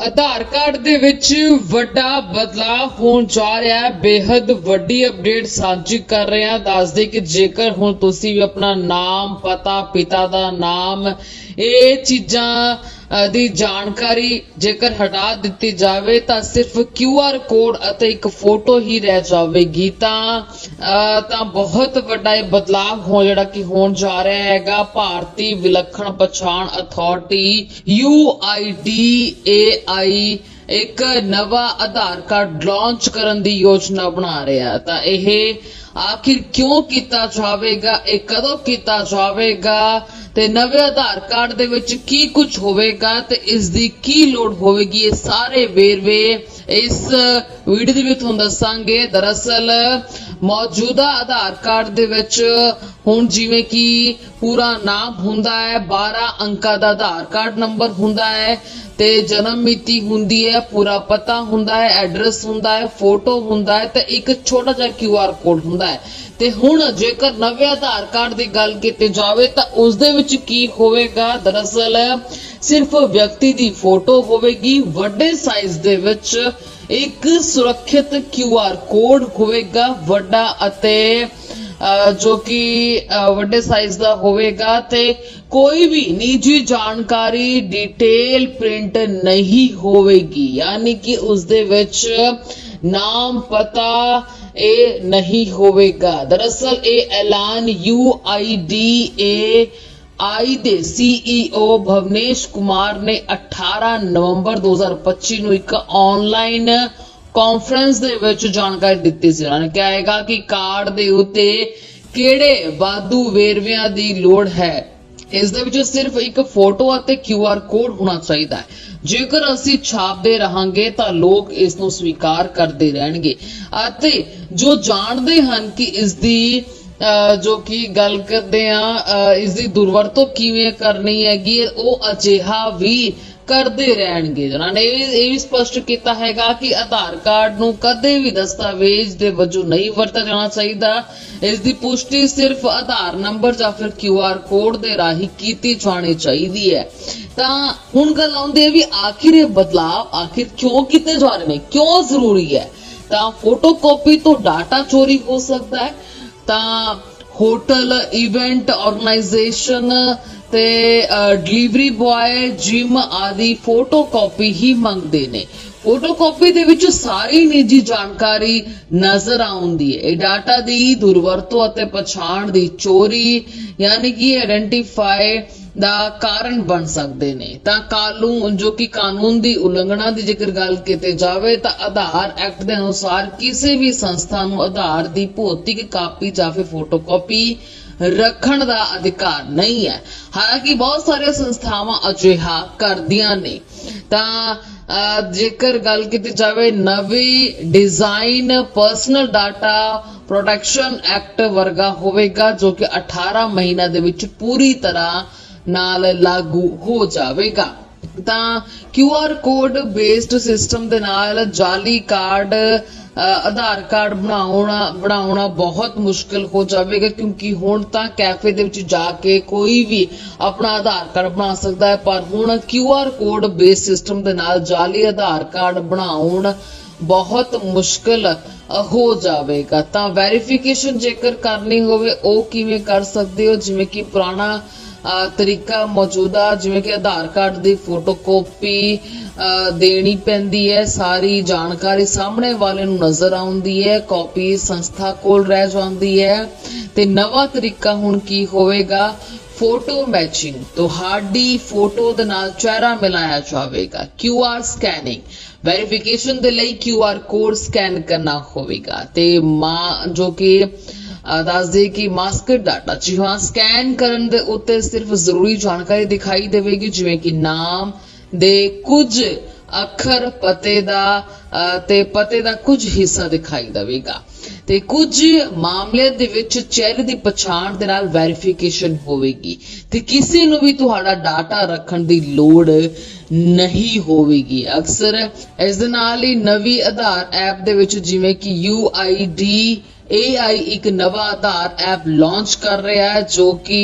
ਆਧਾਰ card ਦੇ ਵਿੱਚ ਵੱਡਾ ਬਦਲਾਅ ਹੋਣ ਜਾ ਰਿਹਾ ਹੈ। ਬੇहद ਵੱਡੀ ਅਪਡੇਟ ਸਾਂਝੀ ਕਰ ਰਹੇ ਹਾਂ। ਦੱਸਦੇ ਕਿ ਜੇਕਰ ਹੁਣ ਤੁਸੀਂ ਵੀ ਆਪਣਾ ਨਾਮ, ਪਤਾ, ਪਿਤਾ ਦਾ ਨਾਮ, ਇਹ ਚੀਜ਼ਾਂ ਦੀ ਜਾਣਕਾਰੀ ਜੇਕਰ ਹਟਾ ਦਿੱਤੀ ਜਾਵੇ ਤਾਂ ਸਿਰਫ QR ਕੋਡ ਅਤੇ ਇੱਕ ਫੋਟੋ ਹੀ ਰਹਿ ਜਾਵੇਗੀ। ਤਾਂ ਤਾਂ ਬਹੁਤ ਵੱਡਾ ਇਹ ਬਦਲਾਅ ਹੋ ਜਿਹੜਾ ਕਿ ਹੋਣ ਜਾ ਰਿਹਾ ਹੈਗਾ। ਭਾਰਤੀ ਵਿਲੱਖਣ ਪਛਾਣ ਅਥਾਰਟੀ UIDAI ਇੱਕ ਨਵਾਂ ਆਧਾਰ ਕਾਰਡ ਲਾਂਚ ਕਰਨ ਦੀ ਯੋਜਨਾ ਬਣਾ ਰਿਹਾ ਤਾਂ ਇਹ ਆਖਿਰ ਕਿਉਂ ਕੀਤਾ ਜਾਵੇਗਾ? ਇਹ ਕਦੋਂ ਕੀਤਾ ਜਾਵੇਗਾ? ਤੇ ਨਵੇਂ ਆਧਾਰ ਕਾਰਡ ਦੇ ਵਿੱਚ ਕੀ ਕੁਝ ਹੋਵੇਗਾ ਤੇ ਇਸ ਦੀ ਕੀ ਲੋੜ ਹੋਵੇਗੀ? ਇਹ ਸਾਰੇ ਵੇਰਵੇ ਇਸ ਵੀਡੀਓ ਦੇ ਵਿੱਚ ਤੁਹਾਨੂੰ ਦੱਸਾਂਗੇ। ਦਰਅਸਲ ਮੌਜੂਦਾ ਆਧਾਰ ਕਾਰਡ ਦੇ ਵਿੱਚ ਹੁਣ ਜਿਵੇਂ ਕਿ ਪੂਰਾ ਨਾਮ ਹੁੰਦਾ ਹੈ 12 ਅੰਕਾਂ ਦਾ ਆਧਾਰ ਕਾਰਡ ਨੰਬਰ ਹੁੰਦਾ ਹੈ ਤੇ ਜਨਮ ਮਿਤੀ ਹੁੰਦੀ ਹੈ, ਪੂਰਾ ਪਤਾ ਹੁੰਦਾ ਹੈ, ਐਡਰੈਸ ਹੁੰਦਾ ਹੈ, ਫੋਟੋ ਹੁੰਦਾ ਹੈ ਤੇ ਇੱਕ ਛੋਟਾ ਜਿਹਾ ਕਿਊ ਆਰ ਕੋਡ ਹੁੰਦਾ ਹੈ। ਤੇ ਹੁਣ ਜੇਕਰ ਨਵੇਂ ਆਧਾਰ ਕਾਰਡ ਦੀ ਗੱਲ ਕੀਤੀ ਜਾਵੇ ਤਾਂ ਉਸ ਦੇ ਵਿੱਚ ਕੀ ਹੋਵੇਗਾ? ਦਰਅਸਲ ਸਿਰਫ ਵਿਅਕਤੀ ਦੀ ਫੋਟੋ ਹੋਵੇਗੀ, ਵੱਡੇ ਸਾਈਜ਼ ਦੇ ਵਿੱਚ ਇੱਕ ਸੁਰੱਖਿਅਤ QR ਕੋਡ ਹੋਵੇਗਾ ਵੱਡਾ ਅਤੇ ਜੋ ਕਿ ਵੱਡੇ ਸਾਈਜ਼ ਦਾ ਹੋਵੇਗਾ ਤੇ ਕੋਈ ਵੀ ਨਿੱਜੀ ਜਾਣਕਾਰੀ ਡਿਟੇਲ ਪ੍ਰਿੰਟ ਨਹੀਂ ਹੋਵੇਗੀ। ਯਾਨੀ ਕਿ ਉਸ ਦੇ ਵਿੱਚ ਨਾਮ ਪਤਾ ਇਹ ਨਹੀਂ ਹੋਵੇਗਾ। ਦਰਅਸਲ ਇਹ ਐਲਾਨ UIDA ਆਈ ਦੇ CEO ਭਵਨੇਸ਼ ਕੁਮਾਰ ਨੇ 18 ਨਵੰਬਰ 2025 ਨੂੰ ਇੱਕ ਆਨਲਾਈਨ ਕਾਨਫਰੰਸ ਦੇ ਵਿੱਚ ਜਾਣਕਾਰੀ ਦਿੱਤੀ ਸੀ। ਉਹਨਾਂ ਨੇ ਕਿਹਾ ਹੈਗਾ ਕਿ ਕਾਰਡ ਦੇ ਉੱਤੇ ਕਿਹੜੇ ਵਾਧੂ ਵੇਰਵਿਆਂ ਦੀ ਲੋੜ ਹੈ, ਇਸ ਦੇ ਵਿੱਚ ਸਿਰਫ ਇੱਕ ਫੋਟੋ ਅਤੇ QR ਕੋਡ ਹੋਣਾ ਚਾਹੀਦਾ ਹੈ। ਜੇਕਰ ਅਸੀਂ ਛਾਪਦੇ ਰਹਾਂਗੇ ਤਾਂ ਲੋਕ ਇਸ ਨੂੰ ਸਵੀਕਾਰ ਕਰਦੇ ਰਹਿਣਗੇ ਅਤੇ ਜੋ ਜਾਣਦੇ ਹਨ ਕਿ ਇਸ ਦੀ ਜੋ ਕਿ ਗੱਲ ਕਰਦੇ ਆ ਇਸ ਦੀ ਦੁਰਵਰਤੋਂ ਕਿਵੇਂ ਕਰਨੀ ਹੈਗੀ ਉਹ ਅਜਿਹਾ ਵੀ ਕਰਦੇ ਰਹਿਣਗੇ। ਉਹਨਾਂ ਨੇ ਇਹ ਵੀ ਸਪਸ਼ਟ ਕੀਤਾ ਹੈਗਾ ਕਿ ਆਧਾਰ ਕਾਰਡ ਨੂੰ ਕਦੇ ਵੀ ਦਸਤਾਵੇਜ਼ ਦੇ ਵਜੋਂ ਨਹੀਂ ਵਰਤਿਆ ਜਾਣਾ ਚਾਹੀਦਾ। ਇਸ ਦੀ ਪੁਸ਼ਟੀ ਸਿਰਫ ਆਧਾਰ ਨੰਬਰ ਜਾਂ ਫਿਰ QR ਕੋਡ ਦੇ ਰਾਹੀਂ ਕੀਤੀ ਜਾਣੀ ਚਾਹੀਦੀ ਹੈ। ਤਾਂ ਹੁਣ ਗੱਲ ਆਉਂਦੀ ਹੈ ਵੀ ਆਖਿਰ ਇਹ ਬਦਲਾਅ ਆਖਿਰ ਕਿਉਂ ਕੀਤੇ ਜਾ ਰਹੇ ਨੇ? ਕਿਉਂ ਜ਼ਰੂਰੀ ਹੈ? ਤਾਂ ਫੋਟੋਕਾਪੀ ਤੋਂ ਡਾਟਾ ਚੋਰੀ ਹੋ ਸਕਦਾ ਹੈ। ਤਾਂ ਹੋਟਲ ਇਵੈਂਟ ਆਰਗੇਨਾਈਜੇਸ਼ਨ ਤੇ ਡਿਲੀਵਰੀ ਬॉय ਜਿਮ ਆਦਿ ਫੋਟੋਕਾਪੀ ਹੀ ਮੰਗਦੇ ਨੇ। ਫੋਟੋਕਾਪੀ ਦੇ ਵਿੱਚ ਸਾਰੀ ਨਿੱਜੀ ਜਾਣਕਾਰੀ ਨਜ਼ਰ ਆਉਂਦੀ ਹੈ। ਇਹ ਡਾਟਾ ਦੀ ਦੁਰਵਰਤੋਂ ਅਤੇ ਪਛਾਣ ਦੀ ਚੋਰੀ, ਯਾਨੀ ਕਿ ਆਇਡੈਂਟੀਫਾਈ ਦਾ ਕਾਰਨ ਬਣ ਸਕਦੇ ਨੇ। ਤਾਂ ਕਾਨੂੰਨ, ਜੋ ਕਿ ਕਾਨੂੰਨ ਦੀ ਉਲੰਘਣਾ ਦੀ ਜੇਕਰ ਗੱਲ ਕੀਤੀ ਜਾਵੇ, ਤਾਂ ਆਧਾਰ ਐਕਟ ਦੇ ਅਨੁਸਾਰ ਕਿਸੇ ਵੀ ਸੰਸਥਾ ਨੂੰ ਆਧਾਰ ਦੀ ਭੌਤਿਕ ਕਾਪੀ ਜਾਂ ਫਿਰ ਫੋਟੋਕਾਪੀ ਰੱਖਣ ਦਾ ਅਧਿਕਾਰ ਨਹੀਂ ਹੈ। ਹਾਲਾਂਕਿ ਬਹੁਤ ਸਾਰੀਆਂ ਸੰਸਥਾਵਾਂ ਅਜਿਹਾ ਕਰਦੀਆਂ ਨੇ। ਤਾਂ ਜੇਕਰ ਗੱਲ ਕੀਤੀ ਜਾਵੇ, ਨਵੀਂ design personal data protection act ਵਰਗਾ ਹੋਵੇਗਾ, ਜੋ ਕਿ 18 ਮਹੀਨਾ ਦੇ ਵਿੱਚ ਪੂਰੀ ਤਰ੍ਹਾਂ ਨਾਲ ਲਾਗੂ ਹੋ ਜਾਵੇਗਾ। ਤਾਂ QR ਕੋਡ ਬੇਸਡ ਸਿਸਟਮ ਦੇ ਨਾਲ ਜਾਲੀ ਕਾਰਡ ਆਧਾਰ ਕਾਰਡ ਬਣਾਉਣਾ ਬਣਾਉਣਾ ਬਹੁਤ ਮੁਸ਼ਕਲ ਹੋ ਜਾਵੇਗਾ, ਕਿਉਂਕਿ ਹੁਣ ਤਾਂ ਕੈਫੇ ਦੇ ਵਿੱਚ ਜਾ ਕੇ ਕੋਈ ਵੀ ਆਪਣਾ ਆਧਾਰ ਕਾਰਡ ਬਣਾ ਸਕਦਾ ਹੈ, ਪਰ ਹੁਣ QR ਕੋਡ ਬੇਸ ਸਿਸਟਮ ਦੇ ਨਾਲ ਜਾਲੀ ਆਧਾਰ ਕਾਰਡ ਬਣਾਉਣ ਬਹੁਤ ਮੁਸ਼ਕਲ ਹੋ ਜਾਵੇਗਾ। ਤਾਂ ਵੈਰੀਫਿਕੇਸ਼ਨ ਜੇਕਰ ਕਰਨੀ ਹੋਵੇ, ਉਹ ਕਿਵੇਂ ਕਰ ਸਕਦੇ ਹੋ? ਜਿਵੇਂ ਕਿ ਪੁਰਾਣਾ ਤਰੀਕਾ ਮੌਜੂਦਾ, ਜਿਵੇਂ ਕਿ ਆਧਾਰ ਕਾਰਡ ਦੀ ਫੋਟੋਕਾਪੀ ਦੇਣੀ ਪੈਂਦੀ ਹੈ, ਸਾਰੀ ਜਾਣਕਾਰੀ ਸਾਹਮਣੇ ਵਾਲੇ ਨੂੰ ਨਜ਼ਰ ਆਉਂਦੀ ਹੈ, ਕਾਪੀ ਸੰਸਥਾ ਕੋਲ ਰਹਿ ਜਾਂਦੀ ਹੈ। ਤੇ ਨਵਾਂ ਤਰੀਕਾ ਹੁਣ ਕੀ ਹੋਵੇਗਾ? ਫੋਟੋ ਮੈਚਿੰਗ, ਤੁਹਾਡੀ ਫੋਟੋ ਦੇ ਨਾਲ ਚਿਹਰਾ ਮਿਲਾਇਆ ਜਾਵੇਗਾ QR ਸਕੈਨਿੰਗ ਵੈਰੀਫਿਕੇਸ਼ਨ ਦੇ ਲਈ QR ਕੋਡ ਸਕੈਨ ਕਰਨਾ ਹੋਵੇਗਾ। ਤੇ ਮਾਂ, ਜੋ ਕਿ ਅਹ ਦੱਸਦੇ ਕਿ ਮਾਸਕ ਡਾਟਾ ਜੀ ਹਾਂ ਸਕੈਨ ਕਰਨ ਦੇ ਉੱਤੇ ਸਿਰਫ ਜ਼ਰੂਰੀ ਜਾਣਕਾਰੀ ਦਿਖਾਈ ਦੇਵੇਗੀ, ਜਿਵੇਂ ਕਿ ਨਾਮ ਦੇ ਕੁਝ ਅੱਖਰ, ਪਤੇ ਦਾ ਤੇ ਪਤੇ ਦਾ ਕੁਝ ਹਿੱਸਾ ਦਿਖਾਈ ਦੇਵੇਗਾ। ਤੇ ਕੁਝ ਮਾਮਲੇ ਦੇ ਵਿੱਚ ਚਿਹਰੇ ਦੀ ਪਛਾਣ ਦੇ ਨਾਲ ਵੈਰੀਫਿਕੇਸ਼ਨ ਹੋਵੇਗੀ ਤੇ ਕਿਸੇ ਨੂੰ ਵੀ ਤੁਹਾਡਾ ਡਾਟਾ ਰੱਖਣ ਦੀ ਲੋੜ ਨਹੀਂ ਹੋਵੇਗੀ। ਅਕਸਰ ਇਸ ਦੇ ਨਾਲ ਹੀ ਨਵੀਂ ਆਧਾਰ ਐਪ ਦੇ ਵਿੱਚ ਜਿਵੇਂ ਕਿ UID AI ਇੱਕ ਨਵਾਂ ਆਧਾਰ ਐਪ ਲਾਂਚ ਕਰ ਰਿਹਾ ਹੈ ਜੋ ਕਿ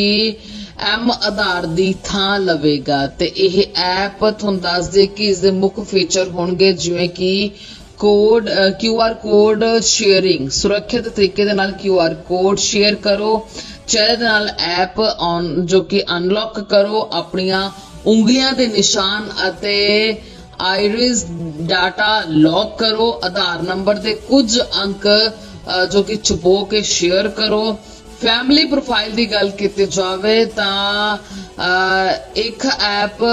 ਐਮ ਆਧਾਰ ਦੀ ਥਾਂ ਲਵੇਗਾ ਤੇ ਇਹ ਐਪ ਤੁਹਾਨੂੰ ਦੱਸ ਦੇ ਕਿ ਇਸ ਦੇ ਮੁੱਖ ਫੀਚਰ ਹੋਣਗੇ ਜਿਵੇਂ ਕਿ ਕੋਡ ਕਿਊ ਕੋਡ ਸ਼ੇਅਰਿੰਗ ਸੁਰੱਖਿਅਤ ਤਰੀਕੇ ਦੇ ਨਾਲ ਕਿਊ ਕੋਡ ਸ਼ੇਅਰ ਕਰੋ। ਚਿਹਰੇ ਦੇ ਨਾਲ ਐਪ ਔਨ ਜੋ ਕਿ ਅਨਲੌਕ ਕਰੋ ਆਪਣੀਆਂ ਉਂਗਲੀਆਂ ਦੇ ਨਿਸ਼ਾਨ ਅਤੇ ਆਇਰਿਸ ਡਾਟਾ ਲੌਕ ਕਰੋ। ਆਧਾਰ ਨੰਬਰ ਦੇ ਕੁਝ ਅੰਕ ਜੋ ਕਿ ਛੁਪੋ ਕੇ ਸ਼ੇਅਰ ਕਰੋ। ਫੈਮਿਲੀ ਪ੍ਰੋਫਾਈਲ ਦੀ ਗੱਲ ਕੀਤੀ ਜਾਵੇ ਤਾਂ ਇੱਕ ਐਪ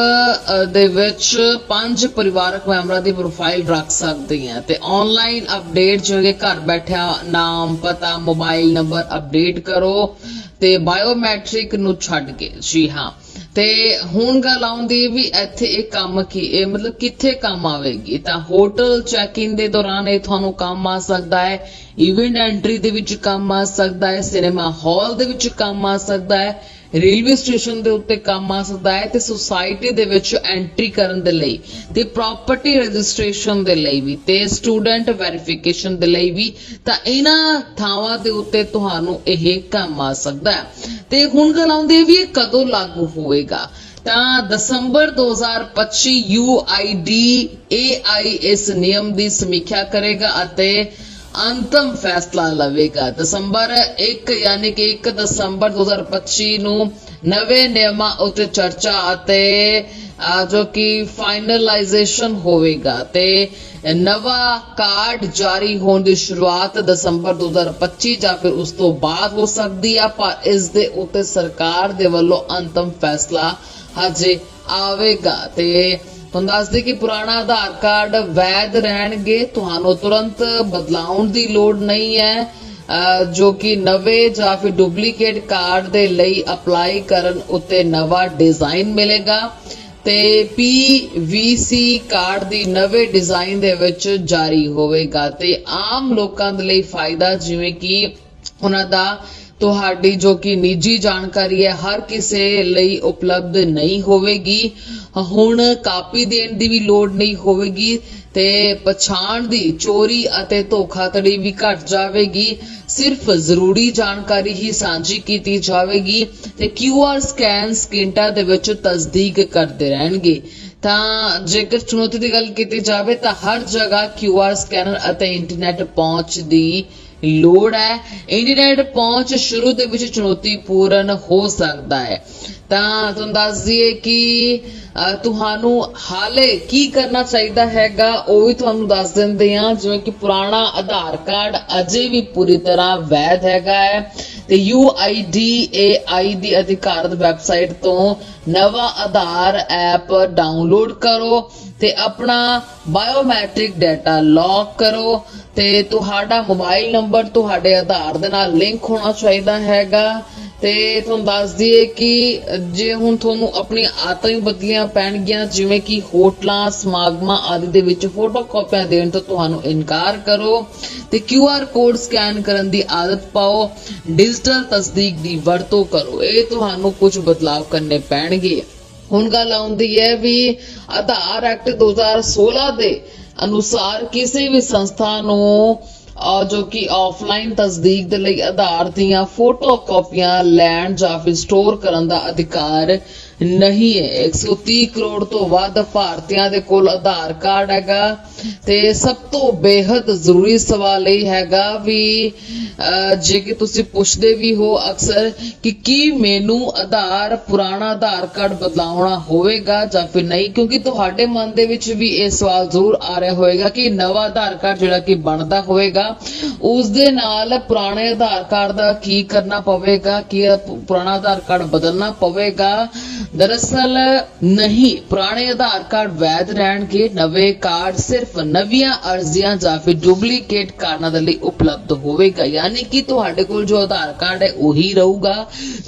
ਦੇ ਵਿੱਚ ਪੰਜ ਪਰਿਵਾਰਕ ਮੈਂਬਰਾਂ ਦੀ ਪ੍ਰੋਫਾਈਲ ਰੱਖ ਸਕਦੇ ਆ ਤੇ ਆਨਲਾਈਨ ਅਪਡੇਟ ਜੋ ਘਰ ਬੈਠਿਆ ਨਾਮ, ਪਤਾ ਮੋਬਾਈਲ ਨੰਬਰ ਅਪਡੇਟ ਕਰੋ ਤੇ ਬਾਇਓਮੈਟ੍ਰਿਕ ਨੂੰ ਛੱਡ ਕੇ। ਜੀ ਹਾਂ। ਤੇ ਹੁਣ ਗੱਲ ਆਉਂਦੀ ਵੀ ਇੱਥੇ ਇਹ ਕੰਮ ਕੀ, ਇਹ ਮਤਲਬ ਕਿੱਥੇ ਕੰਮ ਆਵੇਗੀ? ਤਾਂ ਹੋਟਲ ਚੈੱਕ ਇਨ ਦੇ ਦੌਰਾਨ ਇਹ ਤੁਹਾਨੂੰ ਕੰਮ ਆ ਸਕਦਾ ਹੈ ਇਵੈਂਟ ਐਂਟਰੀ ਦੇ ਵਿੱਚ ਕੰਮ ਆ ਸਕਦਾ ਹੈ ਸਿਨੇਮਾ ਹਾਲ ਦੇ ਵਿੱਚ ਕੰਮ ਆ ਸਕਦਾ ਹੈ ਰੇਲਵੇ ਸਟੇਸ਼ਨ ਦੇ ਉੱਤੇ ਕੰਮ ਆ ਸਕਦਾ ਹੈ ਤੇ ਸੁਸਾਇਟੀ ਦੇ ਵਿੱਚ ਐਂਟਰੀ ਕਰਨ ਦੇ ਲਈ ਤੇ ਪ੍ਰਾਪਰਟੀ ਰਜਿਸਟ੍ਰੇਸ਼ਨ ਦੇ ਲਈ ਵੀ ਤੇ ਸਟੂਡੈਂਟ ਵੈਰੀਫਿਕੇਸ਼ਨ ਦੇ ਲਈ ਵੀ ਤਾਂ ਇਹਨਾਂ ਥਾਵਾਂ ਦੇ ਉੱਤੇ ਤੁਹਾਨੂੰ ਇਹ ਕੰਮ ਆ ਸਕਦਾ ਹੈ। ਤੇ ਹੁਣ ਗੱਲ ਆਉਂਦੀ ਹੈ ਵੀ ਇਹ ਕਦੋਂ ਲਾਗੂ ਹੋਵੇਗਾ? ਤਾਂ ਦਸੰਬਰ 2025 UID AI ਇਸ ਨਿਯਮ ਦੀ ਸਮੀਖਿਆ ਕਰੇਗਾ ਅਤੇ ਅੰਤਮ ਫੈਸਲਾ ਲਵੇਗਾ। ਦਸੰਬਰ 1 ਯਾਨੀ ਕਿ 1 ਦਸੰਬਰ 2025 ਨੂੰ ਨਵੇਂ ਨਿਯਮਾਂ ਉੱਤੇ ਚਰਚਾ ਅਤੇ ਜੋ ਕਿ ਫਾਈਨਲਾਈਜੇਸ਼ਨ ਹੋਵੇਗਾ ਤੇ ਨਵਾਂ ਕਾਰਡ ਜਾਰੀ ਹੋਣ ਦੀ ਸ਼ੁਰੂਆਤ ਦਸੰਬਰ 2025 ਜਾਂ ਫਿਰ ਉਸ ਤੋਂ ਬਾਅਦ ਹੋ ਸਕਦੀ ਆ, ਪਰ ਇਸ ਦੇ ਉੱਤੇ ਸਰਕਾਰ ਦੇ ਵੱਲੋਂ ਅੰਤਮ ਫੈਸਲਾ ਹਜੇ ਆਵੇਗਾ ਤੇ ਤੁਹਾਨੂੰ ਦੱਸ ਦੇ ਕਿ ਪੁਰਾਣਾ ਆਧਾਰ ਕਾਰਡ ਵੈਧ ਰਹਿਣਗੇ, ਤੁਹਾਨੂੰ ਤੁਰੰਤ ਬਦਲਾਉਣ ਦੀ ਲੋੜ ਨਹੀਂ ਹੈ ਜੋ ਕਿ ਨਵੇਂ ਜਾਂ ਫਿਰ ਡੁਪਲੀਕੇਟ ਕਾਰਡ ਦੇ ਲਈ ਅਪਲਾਈ ਕਰਨ ਉੱਤੇ ਨਵਾਂ ਡਿਜ਼ਾਈਨ ਮਿਲੇਗਾ। ਤੇ PVC ਕਾਰਡ ਦੀ ਨਵੇਂ ਡਿਜ਼ਾਈਨ ਦੇ ਵਿੱਚ ਜਾਰੀ ਹੋਵੇਗਾ। ਤੇ ਆਮ ਲੋਕਾਂ ਦੇ ਲਈ ਫਾਇਦਾ ਜਿਵੇਂ ਕਿ ਉਹਨਾਂ ਦਾ ਤੁਹਾਡੀ ਜੋ ਕਿ ਨਿੱਜੀ ਜਾਣਕਾਰੀ ਹੈ, ਹਰ ਕਿਸੇ ਲਈ ਉਪਲਬਧ ਨਹੀਂ ਹੋਵੇਗੀ। ਹੁਣ ਕਾਪੀ ਦੇਣ ਦੀ ਵੀ ਲੋੜ ਨਹੀਂ ਹੋਵੇਗੀ ਤੇ ਪਛਾਣ ਦੀ, ਚੋਰੀ ਅਤੇ ਧੋਖਾਧੜੀ ਵੀ ਘਟ ਜਾਵੇਗੀ। ਸਿਰਫ ਜ਼ਰੂਰੀ ਜਾਣਕਾਰੀ ਹੀ ਸਾਂਝੀ ਕੀਤੀ ਜਾਵੇਗੀ ਤੇ QR ਸਕੈਨ ਸਕਿੰਟਾਂ ਦੇ ਵਿੱਚ ਤਸਦੀਕ ਕਰਦੇ ਰਹਿਣਗੇ। ਤਾਂ ਜੇਕਰ ਚੁਣੌਤੀ ਦੀ ਗੱਲ ਕੀਤੀ ਜਾਵੇ ਤਾਂ ਹਰ ਜਗ੍ਹਾ QR ਸਕੈਨਰ ਅਤੇ ਇੰਟਰਨੈਟ ਪਹੁੰਚ ਦੀ ਲੋੜ ਹੈ। ਇੰਟਰਨੈਟ ਪਹੁੰਚ ਸ਼ੁਰੂ ਦੇ ਵਿੱਚ ਚੁਣੌਤੀਪੂਰਨ ਹੋ ਸਕਦਾ ਹੈ। ਤਾਂ ਤੁਹਾਨੂੰ ਦੱਸ ਦਈਏ ਕਿ ਤੁਹਾਨੂੰ ਹਾਲੇ ਕੀ ਕਰਨਾ ਚਾਹੀਦਾ ਹੈਗਾ, ਉਹ ਵੀ ਤੁਹਾਨੂੰ ਦੱਸ ਦਿੰਦੇ ਆ ਜਿਵੇਂ ਕਿ ਪੁਰਾਣਾ ਆਧਾਰ ਕਾਰਡ ਅਜੇ ਵੀ ਪੂਰੀ ਤਰ੍ਹਾਂ ਵੈਧ ਹੈਗਾ ਹੈ ਤੇ UIDAI ਦੀ ਅਧਿਕਾਰਤ ਵੈਬਸਾਈਟ ਤੋਂ ਨਵਾਂ ਆਧਾਰ ਐਪ ਡਾਊਨਲੋਡ ਕਰੋ ਤੇ ਆਪਣਾ ਬਾਇਓਮੈਟ੍ਰਿਕ ਡਾਟਾ ਲੌਕ ਕਰੋ। ਤੇ ਤੁਹਾਡਾ ਮੋਬਾਈਲ ਨੰਬਰ ਤੁਹਾਡੇ ਆਧਾਰ ਦੇ ਨਾਲ ਲਿੰਕ ਹੋਣਾ ਚਾਹੀਦਾ ਹੈਗਾ। ਤੇ ਤੁਹਾਨੂੰ ਦੱਸ ਦਈਏ ਕਿ ਜੇ ਹੁਣ ਤੁਹਾਨੂੰ ਆਪਣੀ ਆਦਤਾਂ ਬਦਲੀਆਂ ਪੈਣਗੀਆਂ, ਜਿਵੇਂ ਕਿ ਹੋਟਲਾਂ, ਸਮਾਗਮਾਂ ਆਦਿ ਦੇ ਵਿੱਚ ਫੋਟੋ ਕਾਪੀਆਂ ਦੇਣ ਤੋਂ ਤੁਹਾਨੂੰ ਇਨਕਾਰ ਕਰੋ ਤੇ QR ਕੋਡ ਸਕੈਨ ਕਰਨ ਦੀ ਆਦਤ ਪਾਓ। ਡਿਜੀਟਲ ਤਸਦੀਕ ਦੀ ਵਰਤੋਂ ਕਰੋ। ਇਹ ਤੁਹਾਨੂੰ ਕੁਝ ਬਦਲਾਅ ਕਰਨੇ ਪੈਣਗੇ। ਹੁਣ ਗੱਲ ਆਉਂਦੀ ਹੈ ਵੀ ਆਧਾਰ ਐਕਟ 2016 ਦੇ ਅਨੁਸਾਰ ਕਿਸੇ ਵੀ ਸੰਸਥਾ ਨੂੰ ਜੋ ਕਿ ਆਫਲਾਈਨ ਤਸਦੀਕ ਦੇ ਲਈ ਆਧਾਰ ਦੀਆਂ ਫੋਟੋ ਕਾਪੀਆਂ ਲੈਣ ਜਾਂ ਫਿਰ ਸਟੋਰ ਕਰਨ ਦਾ ਅਧਿਕਾਰ ਨਹੀਂ ਹੈ। 130 ਕਰੋੜ ਤੋਂ ਵੱਧ ਭਾਰਤੀਆਂ ਦੇ ਕੋਲ ਆਧਾਰ ਕਾਰਡ ਹੈਗਾ ਤੇ ਸਭ ਤੋਂ ਬੇहद ਜ਼ਰੂਰੀ ਸਵਾਲ ਇਹ ਹੈਗਾ ਵੀ ਜੇ ਕਿ ਤੁਸੀਂ ਪੁੱਛਦੇ ਵੀ ਹੋ ਅਕਸਰ ਕਿ ਕੀ ਮੈਨੂੰ ਆਧਾਰ, ਪੁਰਾਣਾ ਆਧਾਰ ਕਾਰਡ ਬਦਲਾਉਣਾ ਹੋਵੇਗਾ ਜਾਂ ਫਿਰ ਨਹੀਂ? ਕਿਉਂਕਿ ਤੁਹਾਡੇ ਮਨ ਦੇ ਵਿੱਚ ਵੀ ਇਹ ਸਵਾਲ ਜ਼ਰੂਰ ਆ ਰਿਹਾ ਹੋਵੇਗਾ ਕਿ ਨਵਾਂ ਆਧਾਰ ਕਾਰਡ ਜਿਹੜਾ ਕਿ ਬਣਦਾ ਹੋਵੇਗਾ, ਉਸ ਦੇ ਨਾਲ ਪੁਰਾਣੇ ਆਧਾਰ ਕਾਰਡ ਦਾ ਕੀ ਕਰਨਾ ਪਵੇਗਾ, ਕੀ ਪੁਰਾਣਾ ਆਧਾਰ ਕਾਰਡ ਬਦਲਣਾ ਪਵੇਗਾ ਦਰਅਸਲ ਨਹੀਂ ਪੁਰਾਣੇ ਆਧਾਰ ਕਾਰਡ ਵੈਧ ਰਹਿਣਗੇ ਨਵੇਂ ਕਾਰਡ ਸਿਰਫ ਨਵੀਆਂ ਅਰਜ਼ੀਆਂ ਜਾਂ ਫਿਰ ਡੁਪਲੀਕੇਟ ਕਾਰਡਾਂ ਦੇ ਲਈ ਉਪਲਬਧ ਹੋਵੇਗਾ। ਯਾਨੀ ਕਿ ਤੁਹਾਡੇ ਕੋਲ ਜੋ ਆਧਾਰ ਕਾਰਡ ਹੈ ਉਹੀ ਰਹੂਗਾ।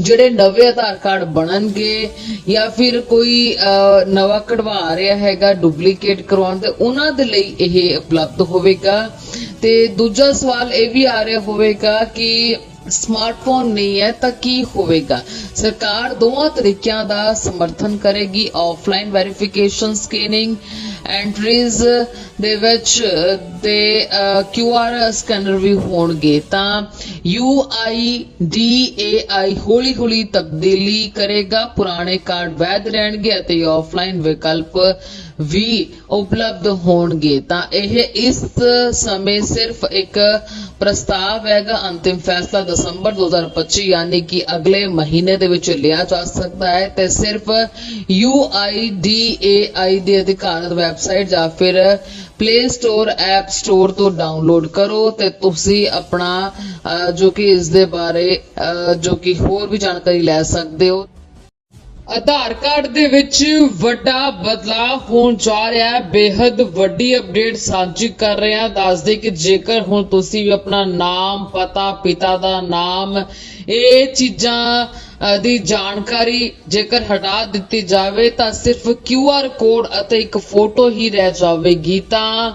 ਜਿਹੜੇ ਨਵੇਂ ਆਧਾਰ ਕਾਰਡ ਬਣਨਗੇ ਜਾਂ ਫਿਰ ਕੋਈ ਅਹ, ਨਵਾਂ ਕਢਵਾ ਰਿਹਾ ਹੈਗਾ ਡੁਪਲੀਕੇਟ ਕਰਵਾਉਣ ਦੇ ਉਹਨਾਂ ਦੇ ਲਈ ਇਹ ਉਪਲਬਧ ਹੋਵੇਗਾ। ਤੇ ਦੂਜਾ ਸਵਾਲ ਇਹ ਵੀ ਆ ਰਿਹਾ ਹੋਵੇਗਾ ਕਿ ਸਮਾਰਟਫੋਨ ਨਹੀਂ ਹੈ, ਤਾਂ ਕੀ ਹੋਵੇਗਾ? ਸਰਕਾਰ ਦੋਵਾਂ ਤਰੀਕਿਆਂ ਦਾ ਸਮਰਥਨ ਕਰੇਗੀ। ਆਫਲਾਈਨ ਵੈਰੀਫਿਕੇਸ਼ਨ ਸਕੈਨਿੰਗ ਐਂਟਰੀਜ਼ ਦੇ ਵਿੱਚ ਤੇ QR ਸਕੈਨਰ ਵੀ ਹੋਣਗੇ। ਤਾਂ UIDAI ਹੌਲੀ ਹੌਲੀ ਤਬਦੀਲੀ ਕਰੇਗਾ। ਪੁਰਾਣੇ ਕਾਰਡ ਵੈਧ ਰਹਿਣਗੇ ਅਤੇ ਆਫਲਾਈਨ ਵਿਕਲਪ ਵੀ ਉਪਲਬਧ ਹੋਣਗੇ, ਤਾਂ ਇਹ ਇਸ ਸਮੇਂ ਸਿਰਫ ਇੱਕ ਪ੍ਰਸਤਾਵ ਹੈਗਾ ਅੰਤਿਮ ਫੈਸਲਾ ਦਸੰਬਰ 2025 ਯਾਨੀ ਕਿ ਅਗਲੇ ਮਹੀਨੇ ਦੇ ਵਿੱਚ ਲਿਆ ਜਾ ਸਕਦਾ ਹੈ, ਤੇ ਸਿਰਫ UIDAI ਦੇ ਅਧਿਕਾਰਤ ਵੈਬਸਾਈਟ ਜਾਂ ਫਿਰ ਪਲੇ ਸਟੋਰ ਐਪ ਸਟੋਰ ਤੋਂ ਡਾਊਨਲੋਡ ਕਰੋ, ਤੇ ਤੁਸੀਂ ਆਪਣਾ ਜੋ ਕਿ ਇਸ ਦੇ ਬਾਰੇ ਜੋ ਕਿ ਹੋਰ ਵੀ ਜਾਣਕਾਰੀ ਲੈ ਸਕਦੇ ਹੋ। ਆਧਾਰ ਕਾਰਡ ਦੇ ਵਿੱਚ ਵੱਡਾ ਬਦਲਾਅ ਹੋਣ ਜਾ ਰਿਹਾ ਹੈ। ਬੇहद ਵੱਡੀ ਅਪਡੇਟ ਸਾਂਝੀ ਕਰ ਰਹੇ ਹਾਂ। ਦੱਸਦੇ ਕਿ ਜੇਕਰ ਹੁਣ ਤੁਸੀਂ ਵੀ ਆਪਣਾ ਨਾਮ, ਪਤਾ, ਪਿਤਾ ਦਾ ਨਾਮ, ਇਹ ਚੀਜ਼ਾਂ ਦੀ ਜਾਣਕਾਰੀ ਜੇਕਰ ਹਟਾ ਦਿੱਤੀ ਜਾਵੇ ਤਾਂ ਸਿਰਫ QR ਕੋਡ ਅਤੇ ਇੱਕ ਫੋਟੋ ਹੀ ਰਹਿ ਜਾਵੇਗੀ। ਤਾਂ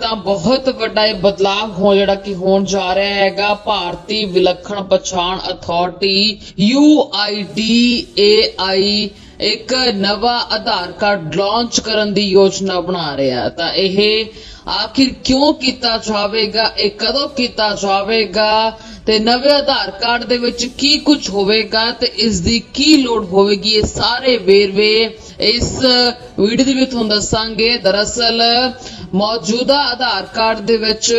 ਤਾਂ ਬਹੁਤ ਵੱਡਾ ਇਹ ਬਦਲਾਅ ਹੋ ਜਿਹੜਾ ਕਿ ਹੋਣ ਜਾ ਰਿਹਾ ਹੈਗਾ। ਭਾਰਤੀ ਵਿਲੱਖਣ ਪਛਾਣ ਅਥਾਰਟੀ UIDAI ਇੱਕ ਨਵਾਂ ਆਧਾਰ ਕਾਰਡ ਲਾਂਚ ਕਰਨ ਦੀ ਯੋਜਨਾ ਬਣਾ ਰਿਹਾ ਤਾਂ ਇਹ ਆਖਿਰ ਕਿਉਂ ਕੀਤਾ ਜਾਵੇਗਾ, ਇਹ ਕਦੋਂ ਕੀਤਾ ਜਾਵੇਗਾ ਤੇ ਨਵੇਂ ਆਧਾਰ ਕਾਰਡ ਦੇ ਵਿੱਚ ਕੀ ਕੁਝ ਹੋਵੇਗਾ ਤੇ ਇਸ ਦੀ ਕੀ ਲੋੜ ਹੋਵੇਗੀ, ਇਹ ਸਾਰੇ ਵੇਰਵੇ ਇਸ ਵੀਡੀਓ ਦੇ ਵਿੱਚ ਤੁਹਾਨੂੰ ਦੱਸਾਂਗੇ, ਦਰਅਸਲ ਮੌਜੂਦਾ ਆਧਾਰ ਕਾਰਡ ਦੇ ਵਿੱਚ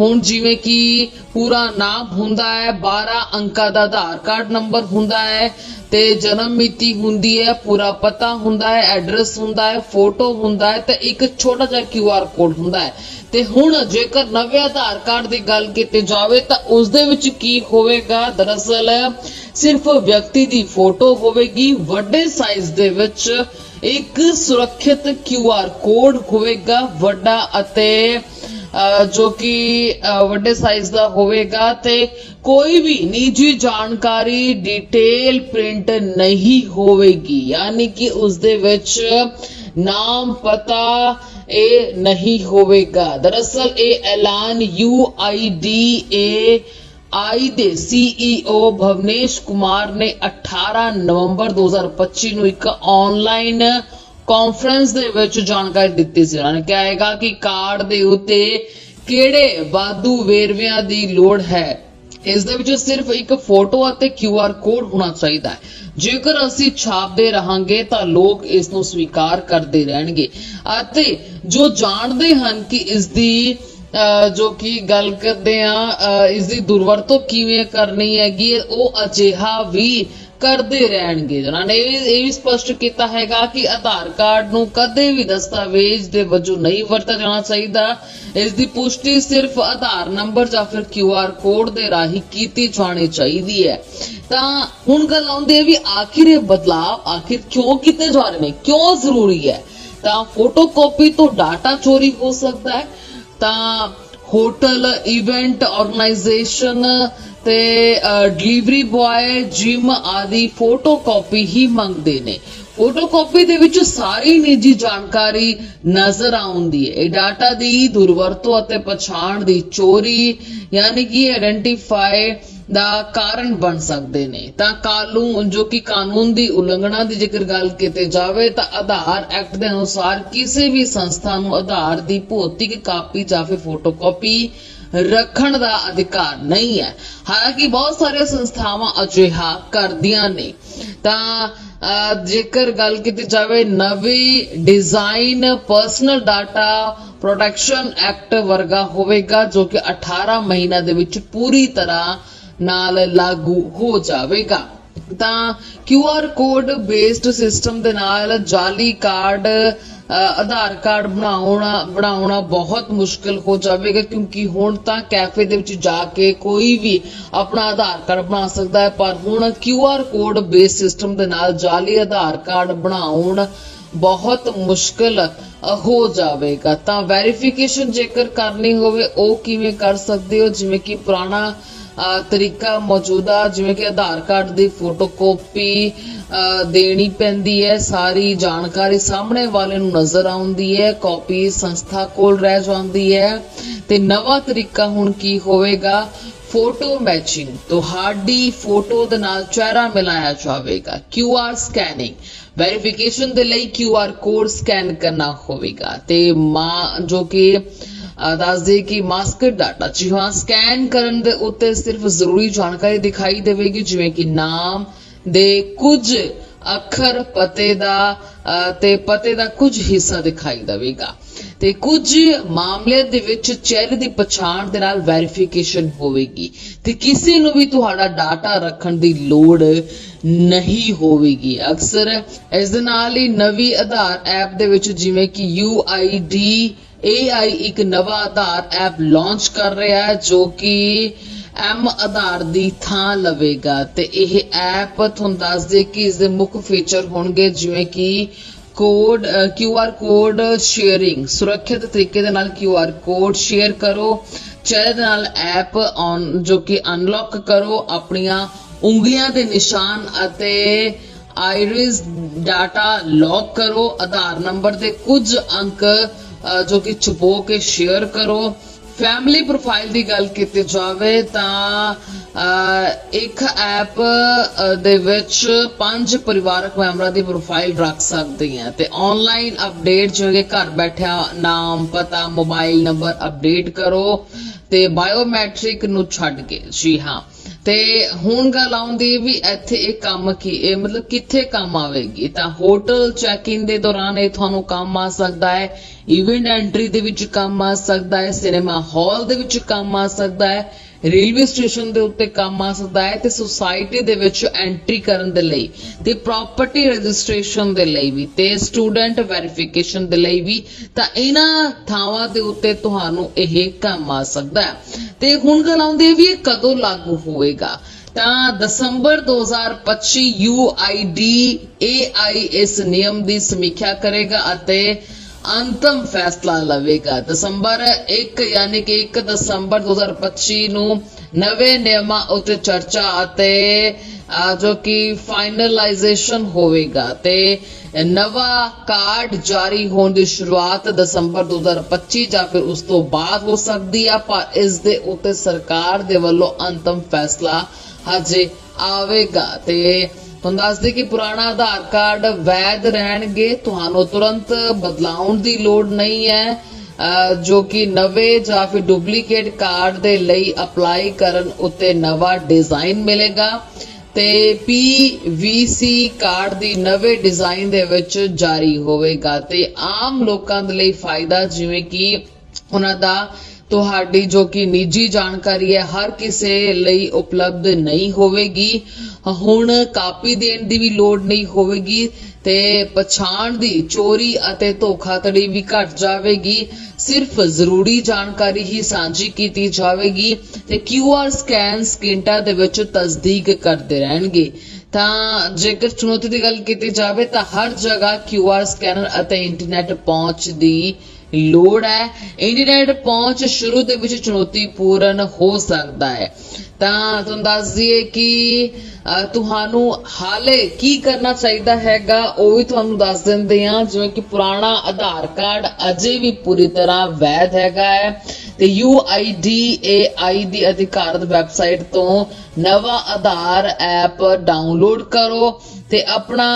ਹੁਣ ਜਿਵੇਂ ਕਿ ਪੂਰਾ ਨਾਮ ਹੁੰਦਾ ਹੈ 12 ਅੰਕਾਂ ਦਾ ਆਧਾਰ ਕਾਰਡ ਨੰਬਰ ਹੁੰਦਾ ਹੈ ਤੇ ਜਨਮ ਮਿਤੀ ਹੁੰਦੀ ਹੈ, ਪੂਰਾ ਪਤਾ ਹੁੰਦਾ ਹੈ, ਐਡਰੈਸ ਹੁੰਦਾ ਹੈ, ਫੋਟੋ ਹੁੰਦਾ ਹੈ ਤੇ ਇੱਕ ਛੋਟਾ ਜਿਹਾ QR ਕੋਡ ਹੁੰਦਾ ਹੈ। ਤੇ ਹੁਣ ਜੇਕਰ ਨਵੇਂ ਆਧਾਰ ਕਾਰਡ ਦੀ ਗੱਲ ਕੀਤੀ ਜਾਵੇ ਤਾਂ ਉਸ ਦੇ ਵਿੱਚ ਕੀ ਹੋਵੇਗਾ? ਦਰਅਸਲ ਸਿਰਫ ਵਿਅਕਤੀ ਦੀ ਫੋਟੋ ਹੋਵੇਗੀ। ਵੱਡੇ ਸਾਈਜ਼ ਦੇ ਵਿੱਚ ਇੱਕ ਸੁਰੱਖਿਅਤ QR ਕੋਡ ਹੋਵੇਗਾ। ਵੱਡਾ ਅਤੇ ਜੋ ਕਿ ਵੱਡੇ ਸਾਈਜ਼ ਦਾ ਹੋਵੇਗਾ ਤੇ ਕੋਈ ਵੀ ਨਿੱਜੀ ਜਾਣਕਾਰੀ ਡਿਟੇਲ ਪ੍ਰਿੰਟ ਨਹੀਂ ਹੋਵੇਗੀ। ਯਾਨੀ ਕਿ ਉਸ ਦੇ ਵਿੱਚ ਨਾਮ, ਪਤਾ ਇਹ ਨਹੀਂ ਹੋਵੇਗਾ ਦਰਅਸਲ ਇਹ ਐਲਾਨ UIDA ਆਈ ਦੇ ਸੀਈਓ ਭਵਨੇਸ਼ ਕੁਮਾਰ ਨੇ 18 ਨਵੰਬਰ 2025 ਨੂੰ ਇੱਕ ਆਨਲਾਈਨ ਕਾਨਫਰੰਸ ਦੇ ਵਿੱਚ ਜਾਣਕਾਰੀ ਦਿੱਤੀ ਸੀ। ਉਹਨਾਂ ਨੇ ਕਿਹਾ ਹੈਗਾ ਕਿ ਕਾਰਡ ਦੇ ਉੱਤੇ ਕਿਹੜੇ ਵਾਧੂ ਵੇਰਵਿਆਂ ਦੀ ਲੋੜ ਹੈ? ਇਸ ਦੇ ਵਿੱਚ ਸਿਰਫ ਇੱਕ ਫੋਟੋ ਅਤੇ QR ਕੋਡ ਹੋਣਾ ਚਾਹੀਦਾ ਹੈ। ਜੇਕਰ ਅਸੀਂ ਛਾਪਦੇ ਰਹਾਂਗੇ ਤਾਂ ਲੋਕ ਇਸ ਨੂੰ ਸਵੀਕਾਰ ਕਰਦੇ ਰਹਿਣਗੇ। ਅਤੇ ਜੋ ਜਾਣਦੇ ਹਨ ਕਿ ਇਸ ਦੀ ਅਹ ਜੋ ਕਿ ਗੱਲ ਕਰਦੇ ਆ ਇਸ ਦੀ ਦੁਰਵਰਤੋਂ ਕਿਵੇਂ ਕਰਨੀ ਹੈਗੀ ਹੈ, ਉਹ ਅਜਿਹਾ ਵੀ ਕਰਦੇ ਰਹਿਣਗੇ ਜਿਨ੍ਹਾਂ ਨੇ ਇਹ ਵੀ ਸਪਸ਼ਟ ਕੀਤਾ ਹੈਗਾ ਕਿ ਆਧਾਰ ਕਾਰਡ ਨੂੰ ਕਦੇ ਵੀ ਦਸਤਾਵੇਜ਼ ਦੇ ਵਜੋਂ ਨਹੀਂ ਵਰਤਿਆ ਜਾਣਾ ਚਾਹੀਦਾ। ਇਸ ਦੀ ਪੁਸ਼ਟੀ ਸਿਰਫ ਆਧਾਰ ਨੰਬਰ ਜਾਂ ਫਿਰ QR ਕੋਡ ਦੇ ਰਾਹੀਂ ਕੀਤੀ ਜਾਣੀ ਚਾਹੀਦੀ ਹੈ। ਤਾਂ ਹੁਣ ਗੱਲ ਆਉਂਦੀ ਹੈ ਵੀ ਆਖਿਰ ਇਹ ਬਦਲਾਅ ਆਖਿਰ ਕਿਉਂ ਕੀਤੇ ਜਾ ਰਹੇ ਨੇ? ਕਿਉਂ ਜ਼ਰੂਰੀ ਹੈ? ਤਾਂ ਫੋਟੋਕਾਪੀ ਤੋਂ ਡਾਟਾ ਚੋਰੀ ਹੋ ਸਕਦਾ ਹੈ। ਤਾਂ ਹੋਟਲ ਇਵੈਂਟ ਆਰਗੇਨਾਈਜੇਸ਼ਨ ਤੇ ਡਿਲੀਵਰੀ ਬॉय ਜਿਮ ਆਦਿ ਫੋਟੋਕਾਪੀ ਹੀ ਮੰਗਦੇ ਨੇ। ਫੋਟੋਕਾਪੀ ਦੇ ਵਿੱਚ ਸਾਰੀ ਨਿੱਜੀ ਜਾਣਕਾਰੀ ਨਜ਼ਰ ਆਉਂਦੀ ਹੈ। ਇਹ ਡਾਟਾ ਦੀ ਦੁਰਵਰਤੋਂ ਅਤੇ ਪਛਾਣ ਦੀ ਚੋਰੀ, ਯਾਨੀ ਕਿ ਆਇਡੈਂਟੀਫਾਈ ਦਾ ਕਾਰਨ ਬਣ ਸਕਦੇ ਨੇ। ਤਾਂ ਕਾਨੂੰਨ, ਜੋ ਕਿ ਕਾਨੂੰਨ ਦੀ ਉਲੰਘਣਾ ਦੀ ਜੇਕਰ ਗੱਲ ਕੀਤੀ ਜਾਵੇ, ਤਾਂ ਆਧਾਰ ਐਕਟ ਦੇ ਅਨੁਸਾਰ ਕਿਸੇ ਵੀ ਸੰਸਥਾ ਨੂੰ ਆਧਾਰ ਦੀ ਭੌਤਿਕ ਕਾਪੀ ਜਾਂ ਫਿਰ ਫੋਟੋਕਾਪੀ ਰੱਖਣ ਦਾ ਅਧਿਕਾਰ ਨਹੀਂ ਹੈ। ਹਾਲਾਂਕਿ ਬਹੁਤ ਸਾਰੀਆਂ ਸੰਸਥਾਵਾਂ ਅਜਿਹਾ ਕਰਦੀਆਂ ਨੇ। ਤਾਂ ਅਹ, ਜੇਕਰ ਗੱਲ ਕੀਤੀ ਜਾਵੇ ਨਵੀਂ design personal data protection act ਵਰਗਾ ਹੋਵੇਗਾ ਜੋ ਕਿ 18 ਮਹੀਨਿਆਂ ਦੇ ਵਿੱਚ ਪੂਰੀ ਤਰ੍ਹਾਂ ਨਾਲ ਲਾਗੂ ਹੋ ਜਾਵੇਗਾ। ਤਾਂ QR ਕੋਡ ਬੇਸਡ ਸਿਸਟਮ ਦੇ ਨਾਲ ਜਾਲੀ ਕਾਰਡ ਆਧਾਰ ਕਾਰਡ ਬਣਾਉਣਾ ਬਣਾਉਣਾ ਬਹੁਤ ਮੁਸ਼ਕਲ ਹੋ ਜਾਵੇਗਾ, ਕਿਉਂਕਿ ਹੁਣ ਤਾਂ ਕੈਫੇ ਦੇ ਵਿੱਚ ਜਾ ਕੇ ਕੋਈ ਵੀ ਆਪਣਾ ਆਧਾਰ ਕਾਰਡ ਬਣਾ ਸਕਦਾ ਹੈ, ਪਰ ਹੁਣ QR ਕੋਡ ਬੇਸ ਸਿਸਟਮ ਦੇ ਨਾਲ ਜਾਲੀ ਆਧਾਰ ਕਾਰਡ ਬਣਾਉਣ ਬਹੁਤ ਮੁਸ਼ਕਲ ਹੋ ਜਾਵੇਗਾ। ਤਾਂ ਵੈਰੀਫਿਕੇਸ਼ਨ ਜੇਕਰ ਕਰਨੀ ਹੋਵੇ, ਉਹ ਕਿਵੇਂ ਕਰ ਸਕਦੇ ਹੋ? ਜਿਵੇਂ ਕਿ ਪੁਰਾਣਾ ਤਰੀਕਾ ਮੌਜੂਦਾ ਜਿਵੇਂ ਕਿ ਆਧਾਰ ਕਾਰਡ ਦੀ ਫੋਟੋਕਾਪੀ ਦੇਣੀ ਪੈਂਦੀ ਹੈ, ਸਾਰੀ ਜਾਣਕਾਰੀ ਸਾਹਮਣੇ ਵਾਲੇ ਨੂੰ ਨਜ਼ਰ ਆਉਂਦੀ ਹੈ, ਕਾਪੀ ਸੰਸਥਾ ਕੋਲ ਰਹਿ ਜਾਂਦੀ ਹੈ। ਤੇ ਨਵਾਂ ਤਰੀਕਾ ਹੁਣ ਕੀ ਹੋਵੇਗਾ? Photo matching. ਤੁਹਾਡੀ ਫੋਟੋ ਦੇ ਨਾਲ ਚਿਹਰਾ ਮਿਲਾਇਆ ਜਾਵੇਗਾ। QR ਸਕੈਨਿੰਗ ਵੈਰੀਫਿਕੇਸ਼ਨ ਦੇ ਲਈ QR ਕੋਡ ਸਕੈਨ ਕਰਨਾ ਹੋਵੇਗਾ। ਤੇ ਮਾਂ, ਜੋ ਕਿ ਅਹ ਦੱਸਦੇ ਕਿ ਮਾਸਕਟ ਡਾਟਾ ਜੀ ਹਾਂ ਸਕੈਨ ਕਰਨ ਦੇ ਉੱਤੇ ਸਿਰਫ ਜ਼ਰੂਰੀ ਜਾਣਕਾਰੀ ਦਿਖਾਈ ਦੇਵੇਗੀ, ਜਿਵੇਂ ਕਿ ਨਾਮ ਦੇ ਕੁਝ ਅੱਖਰ, ਪਤੇ ਦਾ ਤੇ ਪਤੇ ਦਾ ਕੁਝ ਹਿੱਸਾ ਦਿਖਾਈ ਦੇਵੇਗਾ। ਤੇ ਕੁਝ ਮਾਮਲੇ ਦੇ ਵਿੱਚ ਚਿਹਰੇ ਦੀ ਪਛਾਣ ਦੇ ਨਾਲ ਵੈਰੀਫਿਕੇਸ਼ਨ ਹੋਵੇਗੀ। ਤੇ ਕਿਸੇ ਨੂੰ ਵੀ ਤੁਹਾਡਾ ਡਾਟਾ ਰੱਖਣ ਦੀ ਲੋੜ ਨਹੀਂ ਹੋਵੇਗੀ। ਅਕਸਰ ਇਸ ਦੇ ਨਾਲ ਹੀ ਨਵੀਂ ਆਧਾਰ ਐਪ ਦੇ ਵਿੱਚ ਜਿਵੇਂ ਕਿ UID AI ਇੱਕ ਨਵਾਂ ਆਧਾਰ ਐਪ ਲਾਂਚ ਕਰ ਰਿਹਾ ਹੈ ਜੋ ਕਿ ਐਮ ਆਧਾਰ ਦੀ ਥਾਂ ਲਵੇਗਾ ਤੇ ਇਹ ਐਪ ਤੁਹਾਨੂੰ ਦੱਸ ਦੇ ਕਿ ਇਸ ਦੇ ਮੁੱਖ ਫੀਚਰ ਹੋਣਗੇ ਜਿਵੇਂ ਕਿ ਕੋਡ QR ਕੋਡ ਸ਼ੇਅਰਿੰਗ ਸੁਰੱਖਿਅਤ ਤਰੀਕੇ ਦੇ ਨਾਲ QR ਕੋਡ ਸ਼ੇਅਰ ਕਰੋ। ਚਿਹਰੇ ਦੇ ਨਾਲ ਐਪ ਔਨ ਜੋ ਕਿ ਅਨਲੌਕ ਕਰੋ ਆਪਣੀਆਂ ਉਂਗਲੀਆਂ ਦੇ ਨਿਸ਼ਾਨ ਅਤੇ ਆਇਰਿਸ ਡਾਟਾ ਲੌਕ ਕਰੋ। ਆਧਾਰ ਨੰਬਰ ਦੇ ਕੁਝ ਅੰਕ ਜੋ ਕਿ ਛੁਪੋ ਕੇ ਸ਼ੇਅਰ ਕਰੋ। ਫੈਮਿਲੀ ਪ੍ਰੋਫਾਈਲ ਦੀ ਗੱਲ ਕੀਤੀ ਜਾਵੇ ਤਾਂ ਇੱਕ ਐਪ ਦੇ ਵਿੱਚ ਪੰਜ ਪਰਿਵਾਰਕ ਮੈਂਬਰਾਂ ਦੀ ਪ੍ਰੋਫਾਈਲ ਰੱਖ ਸਕਦੇ ਆ ਤੇ ਆਨਲਾਈਨ ਅਪਡੇਟ ਜਿਵੇਂ ਕਿ ਘਰ ਬੈਠਿਆ ਨਾਮ, ਪਤਾ ਮੋਬਾਈਲ ਨੰਬਰ ਅਪਡੇਟ ਕਰੋ ਤੇ ਬਾਇਓਮੈਟ੍ਰਿਕ ਨੂੰ ਛੱਡ ਕੇ। ਜੀ ਹਾਂ। ਤੇ ਹੁਣ ਗੱਲ ਆਉਂਦੀ ਵੀ ਇੱਥੇ ਇਹ ਕੰਮ ਕੀ, ਇਹ ਮਤਲਬ ਕਿੱਥੇ ਕੰਮ ਆਵੇਗੀ? ਤਾਂ ਹੋਟਲ ਚੈੱਕ ਇਨ ਦੇ ਦੌਰਾਨ ਇਹ ਤੁਹਾਨੂੰ ਕੰਮ ਆ ਸਕਦਾ ਹੈ ਇਵੈਂਟ ਐਂਟਰੀ ਦੇ ਵਿੱਚ ਕੰਮ ਆ ਸਕਦਾ ਹੈ ਸਿਨੇਮਾ ਹਾਲ ਦੇ ਵਿੱਚ ਕੰਮ ਆ ਸਕਦਾ ਹੈ ਰੇਲਵੇ ਸਟੇਸ਼ਨ ਦੇ ਉੱਤੇ ਕੰਮ ਆ ਸਕਦਾ ਹੈ ਤੇ ਸੁਸਾਇਟੀ ਦੇ ਵਿੱਚ ਐਂਟਰੀ ਕਰਨ ਦੇ ਲਈ ਤੇ ਪ੍ਰਾਪਰਟੀ ਰਜਿਸਟ੍ਰੇਸ਼ਨ ਦੇ ਲਈ ਵੀ ਤੇ ਸਟੂਡੈਂਟ ਵੈਰੀਫਿਕੇਸ਼ਨ ਦੇ ਲਈ ਵੀ ਤਾਂ ਇਹਨਾਂ ਥਾਵਾਂ ਦੇ ਉੱਤੇ ਤੁਹਾਨੂੰ ਇਹ ਕੰਮ ਆ ਸਕਦਾ ਹੈ। ਤੇ ਹੁਣ ਗੱਲ ਆਉਂਦੀ ਹੈ ਵੀ ਇਹ ਕਦੋਂ ਲਾਗੂ ਹੋਵੇਗਾ? ਤਾਂ ਦਸੰਬਰ 2025 UID AI ਇਸ ਨਿਯਮ ਦੀ ਸਮੀਖਿਆ ਕਰੇਗਾ ਅਤੇ ਅੰਤਮ ਫੈਸਲਾ ਲਵੇਗਾ। ਦਸੰਬਰ 1 ਯਾਨੀ ਕਿ 1 ਦਸੰਬਰ 2025 ਨੂੰ ਨਵੇਂ ਨਿਯਮਾਂ ਉੱਤੇ ਚਰਚਾ ਅਤੇ ਜੋ ਕਿ ਫਾਈਨਲਾਈਜੇਸ਼ਨ ਹੋਵੇਗਾ ਤੇ ਨਵਾਂ ਕਾਰਡ ਜਾਰੀ ਹੋਣ ਦੀ ਸ਼ੁਰੂਆਤ ਦਸੰਬਰ 2025 ਜਾਂ ਫਿਰ ਉਸ ਤੋਂ ਬਾਅਦ ਹੋ ਸਕਦੀ ਆ, ਪਰ ਇਸ ਦੇ ਉੱਤੇ ਸਰਕਾਰ ਦੇ ਵੱਲੋਂ ਅੰਤਮ ਫੈਸਲਾ ਹਜੇ ਆਵੇਗਾ ਤੇ ਤੁਹਾਨੂੰ ਦੱਸਦੇ ਕਿ ਪੁਰਾਣਾ ਆਧਾਰ ਕਾਰਡ ਵੈਧ ਰਹਿਣਗੇ, ਤੁਹਾਨੂੰ ਤੁਰੰਤ ਬਦਲਾਉਣ ਦੀ ਲੋੜ ਨਹੀਂ ਹੈ ਜੋ ਕਿ ਨਵੇਂ ਜਾਂ ਫਿਰ ਡੁਪਲੀਕੇਟ ਕਾਰਡ ਦੇ ਲਈ ਅਪਲਾਈ ਕਰਨ ਉੱਤੇ ਨਵਾਂ ਡਿਜ਼ਾਈਨ ਮਿਲੇਗਾ। ਤੇ PVC ਕਾਰਡ ਦੀ ਨਵੇਂ ਡਿਜ਼ਾਈਨ ਦੇ ਵਿੱਚ ਜਾਰੀ ਹੋਵੇਗਾ। ਤੇ ਆਮ ਲੋਕਾਂ ਦੇ ਲਈ ਫਾਇਦਾ ਜਿਵੇਂ ਕਿ ਉਹਨਾਂ ਦਾ ਤੁਹਾਡੀ ਜੋ ਕਿ ਨਿੱਜੀ ਜਾਣਕਾਰੀ ਹੈ, ਹਰ ਕਿਸੇ ਲਈ ਉਪਲਬਧ ਨਹੀਂ ਹੋਵੇਗੀ। ਹੁਣ ਕਾਪੀ ਦੇਣ ਦੀ ਵੀ ਲੋੜ ਨਹੀਂ ਹੋਵੇਗੀ ਤੇ ਪਛਾਣ ਦੀ, ਚੋਰੀ ਅਤੇ ਧੋਖਾਧੜੀ ਵੀ ਘਟ ਜਾਵੇਗੀ। ਸਿਰਫ ਜ਼ਰੂਰੀ ਜਾਣਕਾਰੀ ਹੀ ਸਾਂਝੀ ਕੀਤੀ ਜਾਵੇਗੀ ਤੇ QR ਸਕੈਨ ਸਕਿੰਟਾਂ ਦੇ ਵਿੱਚ ਤਸਦੀਕ ਕਰਦੇ ਰਹਿਣਗੇ। ਤਾਂ ਜੇਕਰ ਚੁਣੌਤੀ ਦੀ ਗੱਲ ਕੀਤੀ ਜਾਵੇ ਤਾਂ ਹਰ ਜਗ੍ਹਾ QR ਸਕੈਨਰ ਅਤੇ ਇੰਟਰਨੈਟ ਪਹੁੰਚ ਦੀ ਲੋੜ ਹੈ। ਇੰਟਰਨੈਟ ਪਹੁੰਚ ਸ਼ੁਰੂ ਦੇ ਵਿੱਚ ਚੁਣੌਤੀਪੂਰਨ ਹੋ ਸਕਦਾ ਹੈ। ਤਾਂ ਤੁਹਾਨੂੰ ਦੱਸ ਦਈਏ ਕਿ ਤੁਹਾਨੂੰ ਹਾਲੇ ਕੀ ਕਰਨਾ ਚਾਹੀਦਾ ਹੈਗਾ, ਉਹ ਵੀ ਤੁਹਾਨੂੰ ਦੱਸ ਦਿੰਦੇ ਹਾਂ। ਜਿਵੇਂ ਕਿ ਪੁਰਾਣਾ ਆਧਾਰ ਕਾਰਡ ਅਜੇ ਵੀ ਪੂਰੀ ਤਰ੍ਹਾਂ ਵੈਧ ਹੈਗਾ ਹੈ। ਤੇ UIDAI ਦੀ ਅਧਿਕਾਰਤ ਵੈਬਸਾਈਟ ਤੋਂ ਨਵਾਂ ਆਧਾਰ ਐਪ ਡਾਊਨਲੋਡ ਕਰੋ ਤੇ ਆਪਣਾ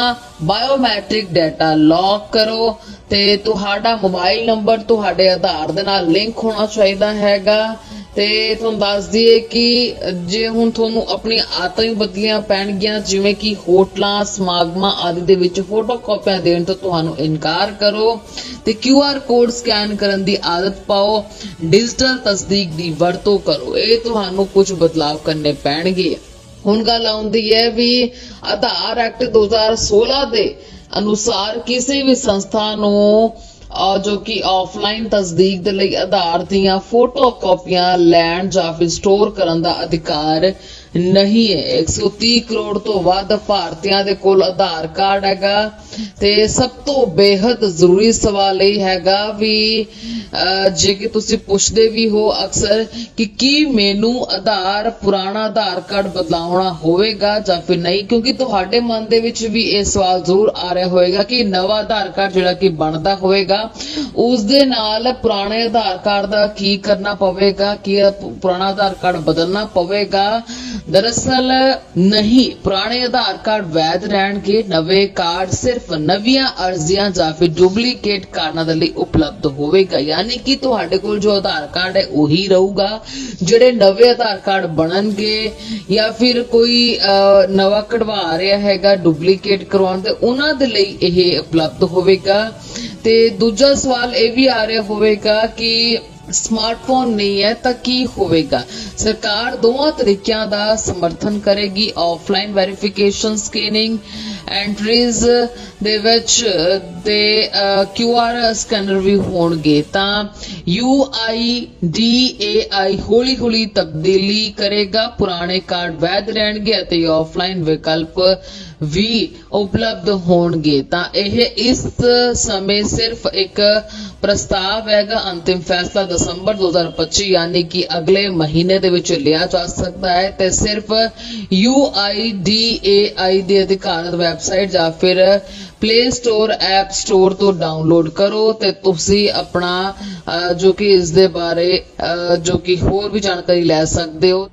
ਬਾਇਓਮੈਟ੍ਰਿਕ ਡਾਟਾ ਲੌਕ ਕਰੋ। ਤੇ ਤੁਹਾਡਾ ਮੋਬਾਈਲ ਨੰਬਰ ਤੁਹਾਡੇ ਆਧਾਰ ਦੇ ਨਾਲ ਲਿੰਕ ਹੋਣਾ ਚਾਹੀਦਾ ਹੈਗਾ। ਤੇ ਤੁਹਾਨੂੰ ਦੱਸ ਦਈਏ ਕਿ ਜੇ ਹੁਣ ਤੁਹਾਨੂੰ ਆਪਣੀ ਆਦਤਾਂ ਹੀ ਬਦਲੀਆਂ ਪੈਣਗੀਆਂ, ਜਿਵੇਂ ਕਿ ਹੋਟਲਾਂ, ਸਮਾਗਮਾਂ ਆਦਿ ਦੇ ਵਿੱਚ ਫੋਟੋ ਕਾਪੀਆਂ ਦੇਣ ਤੋਂ ਤੁਹਾਨੂੰ ਇਨਕਾਰ ਕਰੋ ਤੇ QR ਕੋਡ ਸਕੈਨ ਕਰਨ ਦੀ ਆਦਤ ਪਾਓ। ਡਿਜੀਟਲ ਤਸਦੀਕ ਦੀ ਵਰਤੋਂ ਕਰੋ। ਇਹ ਤੁਹਾਨੂੰ ਕੁਝ ਬਦਲਾਅ ਕਰਨੇ ਪੈਣਗੇ। ਹੁਣ ਗੱਲ ਆਉਂਦੀ ਹੈ ਵੀ ਆਧਾਰ ਐਕਟ 2016 ਦੇ ਅਨੁਸਾਰ ਕਿਸੇ ਵੀ ਸੰਸਥਾ ਨੂੰ ਜੋ ਕਿ ਆਫਲਾਈਨ ਤਸਦੀਕ ਦੇ ਲਈ ਆਧਾਰ ਦੀਆਂ ਫੋਟੋ ਕਾਪੀਆਂ ਲੈਣ ਜਾਂ ਫਿਰ ਸਟੋਰ ਕਰਨ ਦਾ ਅਧਿਕਾਰ ਨਹੀਂ ਹੈ। 130 ਕਰੋੜ ਤੋਂ ਵੱਧ ਭਾਰਤੀਆਂ ਦੇ ਕੋਲ ਆਧਾਰ ਕਾਰਡ ਹੈਗਾ ਤੇ ਸਭ ਤੋਂ ਬੇहद ਜ਼ਰੂਰੀ ਸਵਾਲ ਇਹ ਹੈਗਾ ਵੀ ਜੇ ਕਿ ਤੁਸੀਂ ਪੁੱਛਦੇ ਵੀ ਹੋ ਅਕਸਰ ਕਿ ਕੀ ਮੈਨੂੰ ਆਧਾਰ, ਪੁਰਾਣਾ ਆਧਾਰ ਕਾਰਡ ਬਦਲਾਉਣਾ ਹੋਵੇਗਾ ਜਾਂ ਫਿਰ ਨਹੀਂ, ਕਿਉਂਕਿ ਤੁਹਾਡੇ ਮਨ ਦੇ ਵਿੱਚ ਵੀ ਇਹ ਸਵਾਲ ਜ਼ਰੂਰ ਆ ਰਿਹਾ ਹੋਵੇਗਾ ਕਿ ਨਵਾਂ ਆਧਾਰ ਕਾਰਡ ਜਿਹੜਾ ਕਿ ਬਣਦਾ ਹੋਵੇਗਾ, ਉਸ ਦੇ ਨਾਲ ਪੁਰਾਣੇ ਆਧਾਰ ਕਾਰਡ ਦਾ ਕੀ ਕਰਨਾ ਪਵੇਗਾ, ਕੀ ਪੁਰਾਣਾ ਆਧਾਰ ਕਾਰਡ ਬਦਲਣਾ ਪਵੇਗਾ। ਦਰਅਸਲ ਨਹੀਂ, ਪੁਰਾਣੇ ਆਧਾਰ ਕਾਰਡ ਵੈਧ ਰਹਿਣਗੇ, ਨਵੇਂ ਕਾਰਡ ਸਿਰਫ ਨਵੀਆਂ ਅਰਜ਼ੀਆਂ ਜਾਂ ਫਿਰ ਡੁਪਲੀਕੇਟ ਕਾਰਨਾਂ ਦੇ ਲਈ ਉਪਲਬਧ ਹੋਵੇਗਾ ਯਾਨੀ ਕਿ ਤੁਹਾਡੇ ਕੋਲ ਜੋ ਆਧਾਰ ਕਾਰਡ ਹੈ ਉਹੀ ਰਹੂਗਾ। ਜਿਹੜੇ ਨਵੇਂ ਆਧਾਰ ਕਾਰਡ ਬਣਨਗੇ ਜਾਂ ਫਿਰ ਕੋਈ ਨਵਾਂ ਕਢਵਾ ਰਿਹਾ ਹੈਗਾ ਡੁਪਲੀਕੇਟ ਕਰਵਾਉਣ ਤੇ ਉਹਨਾਂ ਦੇ ਲਈ ਇਹ ਉਪਲਬਧ ਹੋਵੇਗਾ। ਤੇ ਦੂਜਾ ਸਵਾਲ ਇਹ ਵੀ ਆ ਰਿਹਾ ਹੋਵੇਗਾ ਕਿ ਸਮਾਰਟਫੋਨ ਨਹੀਂ ਹੈ ਤਾਂ ਕੀ ਹੋਵੇਗਾ? ਸਰਕਾਰ ਦੋਵਾਂ ਤਰੀਕਿਆਂ ਦਾ ਸਮਰਥਨ ਕਰੇਗੀ offline verification scanning entries uh, ਦੇ ਵਿੱਚ uh, ਦੇ uh, QR ਸਕੈਨਰ ਵੀ ਹੋਣਗੇ। ਤਾਂ ਯੂ ਆਈ ਡੀ ਏ ਆਈ ਹੌਲੀ ਹੌਲੀ ਤਬਦੀਲੀ ਕਰੇਗਾ। ਪੁਰਾਣੇ ਕਾਰਡ ਵੈਧ ਰਹਿਣਗੇ ਅਤੇ ਆਫਲਾਈਨ ਵਿਕਲਪ ਵੀ ਉਪਲਬਧ ਹੋਣਗੇ, ਤਾਂ ਇਹ ਇਸ ਸਮੇਂ ਸਿਰਫ ਇੱਕ ਪ੍ਰਸਤਾਵ ਹੈਗਾ ਅੰਤਿਮ ਫੈਸਲਾ ਦਸੰਬਰ 2025 ਯਾਨੀ ਕਿ ਅਗਲੇ ਮਹੀਨੇ ਦੇ ਵਿੱਚ ਲਿਆ ਜਾ ਸਕਦਾ ਹੈ, ਤੇ ਸਿਰਫ UIDAI ਦੇ ਅਧਿਕਾਰਤ ਵੈਬਸਾਈਟ ਜਾਂ ਫਿਰ ਪਲੇ ਸਟੋਰ ਐਪ ਸਟੋਰ ਤੋਂ ਡਾਊਨਲੋਡ ਕਰੋ, ਤੇ ਤੁਸੀਂ ਆਪਣਾ ਜੋ ਕਿ ਇਸ ਦੇ ਬਾਰੇ ਜੋ ਕਿ ਹੋਰ ਵੀ ਜਾਣਕਾਰੀ ਲੈ ਸਕਦੇ ਹੋ।